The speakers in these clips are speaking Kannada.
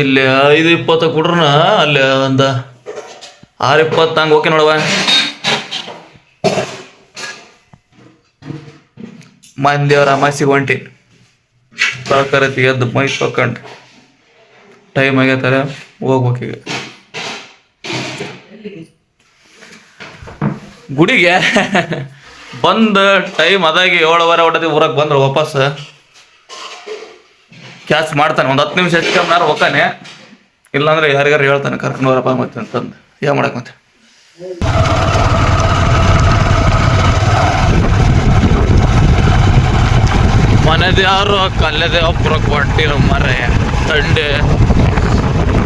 ಇಲ್ಲಿ ಐದು ಇಪ್ಪತ್ತು ಕೊಡ್ರನ, ಅಲ್ಲಿ ಒಂದು ಆರು ಇಪ್ಪತ್ತು ಹಂಗೆ ಓಕೆ ನೋಡವ ಮಂದಿಯವ್ರ ಅಮಾಸಿ ಹೊಂಟಿ ತರಕಾರಿ ಎದ್ದು ಮೈ ತೊಕೊಂಡು ಟೈಮ್ ಆಗೈತಾರೆ ಹೋಗ್ಬೇಕೀಗ ಗುಡಿಗೆ ಬಂದು ಟೈಮ್ ಅದಾಗಿ ಏಳುವರೆ ಹೊಡೆದಿ ಊರಕ್ಕೆ ಬಂದ್ರೆ ವಾಪಸ್. ಕ್ಯಾಚ್ ಮಾಡ್ತಾನೆ. ಒಂದು ಹತ್ತು ನಿಮಿಷ ಹೆಚ್ಚು ಕಮ್ಮಿ ಹೋಗ್ತಾನೆ. ಇಲ್ಲಾಂದ್ರೆ ಯಾರಿಗಾರು ಹೇಳ್ತಾನೆ, ಕರ್ಕೊಂಡು ಮತ್ತೆ ಅಂತಂದು. ಏನು ಮಾಡಕ್ ಮತ್ತೆ? ಮನೆದ ಯಾರು ಕಲ್ಲದೆ ಒಬ್ಬರಕ್ಕೆ ಹೊಂಟಿರೋ ಮರೆ, ತಂಡೆ.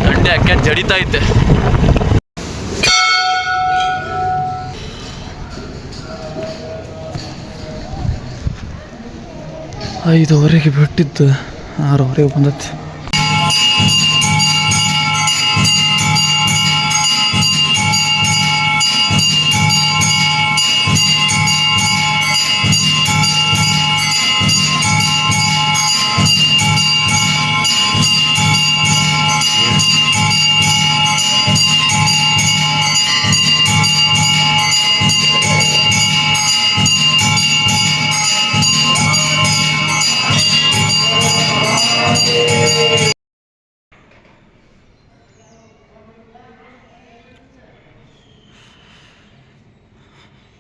ತಂಡೆ ಅಕ್ಕೆ ಜಡಿತಾ ಐದುವರೆಗೆ ಬಿಟ್ಟಿದ್ದು. Aro, arrivo, andate.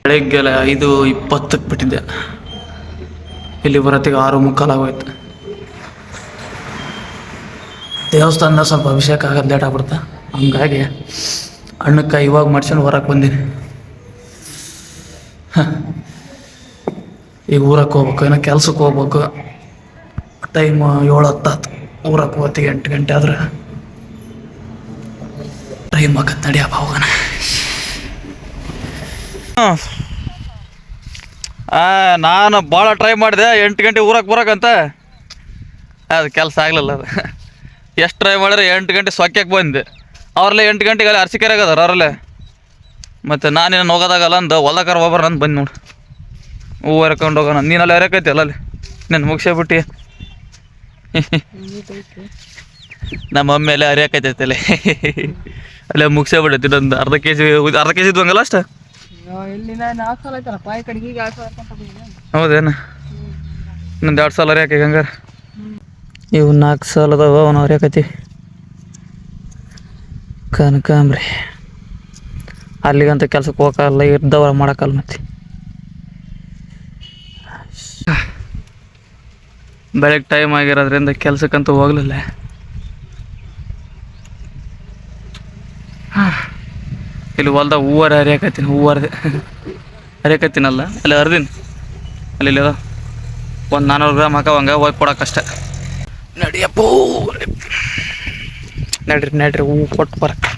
ಬೆಳಗ್ಗೆ ಐದು ಇಪ್ಪತ್ತಕ್ಕೆ ಬಿಟ್ಟಿದ್ದೆ. ಇಲ್ಲಿ ಬರೋತ್ತಿಗೆ ಆರು ಮುಕ್ಕಾಲಾಗೋಯ್ತು. ದೇವಸ್ಥಾನ ಸ್ವಲ್ಪ ಅಭಿಷೇಕ ಆಗೋದು ಲೇಟ್ ಆಗ್ಬಿಡುತ್ತೆ. ಹಂಗಾಗಿ ಅಣ್ಣಕ್ಕ ಇವಾಗ ಮಾಡ್ಸ್ಕೊಂಡು ಹೊರಕ್ಕೆ ಬಂದೀನಿ. ಈಗ ಊರಕ್ಕೆ ಹೋಗ್ಬೇಕು, ಏನೋ ಕೆಲ್ಸಕ್ಕೆ ಹೋಗ್ಬೇಕು. ಟೈಮ್ ಏಳು ಹತ್ತಾತು ಊರಕ್ಕೆ ಹೋಗ್ತೀವಿ ಎಂಟು ಗಂಟೆ ಆದ್ರೆ ಟೈಮ್ ಆಗತ್ತೆ ನಡಿಯಪ್ಪ ಹೋಗೋಣ ನಾನು ಭಾಳ ಟ್ರೈ ಮಾಡಿದೆ, ಎಂಟು ಗಂಟೆ ಊರಕ್ಕೆ ಬರೋಕ್ಕಂತ ಅದು ಕೆಲಸ ಆಗಲಿಲ್ಲ ಅದು. ಎಷ್ಟು ಟ್ರೈ ಮಾಡಿದ್ರೆ ಎಂಟು ಗಂಟೆ ಸೊಕ್ಕಕ್ಕೆ ಬಂದೆ. ಅವ್ರಲ್ಲೇ ಎಂಟು ಗಂಟೆಗೆ ಅಲ್ಲಿ ಅರ್ಸಿಕೆರೆ ಆಗದಾರ ಅವ್ರಲ್ಲೇ. ಮತ್ತು ನಾನೇನು ಹೋಗೋದಾಗಲ್ಲ ಅಂದ, ಹೊಲಕರ ಹೋಗ್ಬಾರ ಅಂತ ಬಂದು ನೋಡು. ಹೂವು ಹರ್ಕೊಂಡು ಹೋಗೋಣ. ನೀನಲ್ಲಿ ಹರಕೈತಿ ಅಲ್ಲ ಅಲ್ಲಿ ಮುಗಿಸೇ ಬಿಟ್ಟು. ನಮ್ಮ ಮಮ್ಮಿ ಎಲ್ಲ ಹರಿಯಾಕೈತೈತೆ ಅಲ್ಲೇ ಅಲ್ಲ ಮುಗಿಸೇ ಬಿಡೈತಿ ಇನ್ನೊಂದು ಅರ್ಧ ಕೆ ಜಿ ಅರ್ಧ ಕೆ ಜಿ ಇದ್ವಂಗಲ್ಲ ಅಷ್ಟ? ಹೌದೇನು? ಇನ್ನೊಂದು ಎರಡು ಸಾಲ ಅರಿಯಾಕೈ ಹಂಗಾರ. ಇವು ನಾಲ್ಕು ಸಾಲ ಅದಾವ ಅವನು ಅರಿಯಾಕೈತಿ. ಕನಕಾಂಬ್ರಿ ಅಲ್ಲಿಗಂತ ಕೆಲ್ಸಕ್ಕೆ ಹೋಗಲ್ಲ ಇದ್ದವ ಮಾಡಕ್ಕಲ್ಲ ಮತ್ತೆ. ಬೆಳಗ್ಗೆ ಟೈಮ್ ಆಗಿರೋದ್ರಿಂದ ಕೆಲ್ಸಕ್ಕಂತೂ ಹೋಗಲಿಲ್ಲ. ಇಲ್ಲಿ ಹೊಲ್ದಾಗ ಹೂವಾರ ಹರಿಯಾಕತ್ತೀನಿ ಹೂವಾರ್ದೆ ಹರಿಯಾಕತ್ತೀನಲ್ಲ, ಅಲ್ಲಿ ಹರಿದೀನಿ. ಅಲ್ಲಿ ಒಂದು ನಾನ್ನೂರು ಗ್ರಾಮ್ ಹಾಕವಂಗ ಹೋಗಿ ಕೊಡೋಕ್ಕಷ್ಟೆ ನಡಿಯಪ್ಪ ನಡ್ರಿ ನಡ್ರಿ ಹೂವು ಕೊಟ್ಟು ಬರಕ್ಕೆ